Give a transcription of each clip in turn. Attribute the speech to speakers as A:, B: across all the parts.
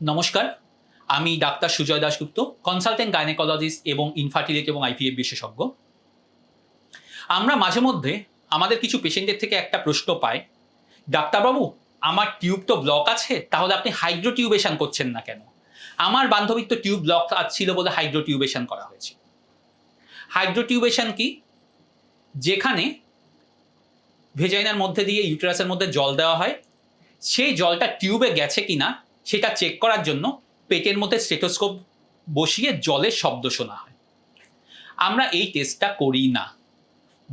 A: নমস্কার। আমি doctor Sujoy Dasgupta consultant gynaecologist এবং ইনফার্টিলিটি এবং আইভিএফ বিশেষজ্ঞ। আমরা মাঝে মধ্যে আমাদের কিছু পেশেন্টের থেকে একটা প্রশ্ন পাই, ডাক্তারবাবু, আমার টিউব তো ব্লক আছে, তাহলে আপনি হাইড্রোটিউবেশন করছেন না কেন? আমার বান্ধবীর তো টিউব ব্লক ছিল বলে হাইড্রোটিউবেশন করা হয়েছে। হাইড্রোটিউবেশন কি? যেখানে ভেজাইনার মধ্যে দিয়ে ইউটেরাসের মধ্যে জল দেওয়া হয়, সেই জলটা টিউবে গেছে কিনা সেটা চেক করার জন্য পেটের মধ্যে স্টেটোস্কোপ বসিয়ে জলের শব্দ শোনা হয়। আমরা এই টেস্টটা করি না।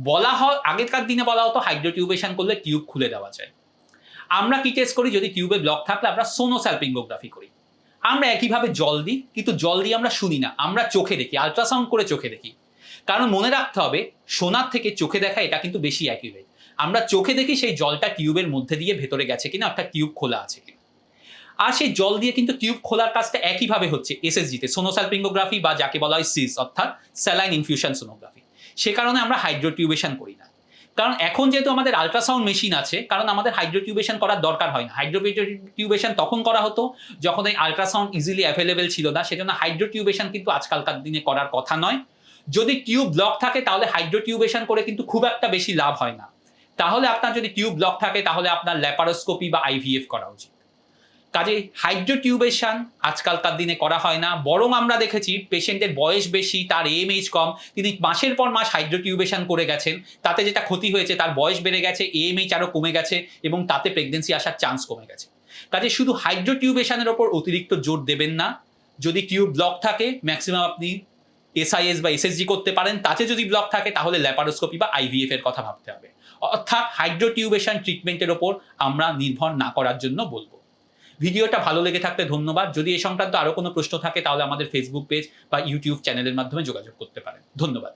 A: বলা হয় আগেকার দিনে বলা হতো হাইড্রোটিউবেশন করলে টিউব খুলে দেওয়া যায়। আমরা কি টেস্ট করি? যদি টিউবে ব্লক থাকলে আমরা সোনোস্যালপিঙ্গোগ্রাফি করি। আমরা একইভাবে জল দিই, কিন্তু জল দিয়ে আমরা শুনি না। আমরা চোখে দেখি আলট্রাসাউন্ড করে চোখে দেখি। কারণ মনে রাখতে হবে, সোনার থেকে চোখে দেখা এটা কিন্তু বেশি অ্যাকিউরেট আমরা চোখে দেখি সেই জলটা টিউবের মধ্যে দিয়ে ভেতরে গেছে কিনা, অর্থাৎ টিউব খোলা আছে কিনা। আর সেই জল দিয়ে কিন্তু টিউব খোলার কাজটা একইভাবে হচ্ছে এসএসজিতে সোনোসালপিঙ্গোগ্রাফি বা যাকে বলা হয় সিস অর্থাৎ স্যালাইন ইনফিউশন সোনোগ্রাফি সে কারণে আমরা হাইড্রোটিউবেশন করি না। কারণ এখন যেহেতু আমাদের আলট্রাসাউন্ড মেশিন আছে, কারণ আমাদের হাইড্রোটিউবেশন করার দরকার হয় না। হাইড্রোটিউবেশন তখন করা হতো যখন এই আলট্রাসাউন্ড ইজিলি অ্যাভেলেবেল ছিল না, সেজন্য হাইড্রোটিউবেশন কিন্তু আজকালকার দিনে করার কথা নয়। যদি টিউব ব্লক থাকে, তাহলে হাইড্রোটিউবেশন করে কিন্তু খুব একটা বেশি লাভ হয় না। তাহলে আপনার যদি টিউব ব্লক থাকে, তাহলে আপনার ল্যাপারোস্কোপি বা আইভিএফ করা উচিত। কাজে হাইড্রোটিউবেশন আজকালকার দিনে করা হয় না। বরং আমরা দেখেছি পেশেন্টের বয়স বেশি, তার এমএইচ কম। তিনি মাসের পর মাস হাইড্রোটিউবেশন করে গেছেন। তাতে যেটা ক্ষতি হয়েছে, তার বয়স বেড়ে গেছে এমএইচ আরও কমে গেছে এবং তাতে প্রেগনেন্সি আসার চান্স কমে গেছে। কাজে শুধু হাইড্রোটিউবেশনের ওপর অতিরিক্ত জোর দেবেন না। যদি টিউব ব্লক থাকে ম্যাক্সিমাম আপনি এসআইএস বা এসএসজি করতে পারেন। তাতে যদি ব্লক থাকে, তাহলে ল্যাপারোস্কোপি বা আইভিএফ এর কথা ভাবতে হবে। অর্থাৎ হাইড্রোটিউবেশন ট্রিটমেন্টের ওপর আমরা নির্ভর না করার জন্য বলব। ভিডিওটা ভালো লেগে থাকলে ধন্যবাদ। যদি এ সংক্রান্ত আরও কোনো প্রশ্ন থাকে, তাহলে আমাদের ফেসবুক পেজ বা ইউটিউব চ্যানেলের মাধ্যমে যোগাযোগ করতে পারেন। ধন্যবাদ।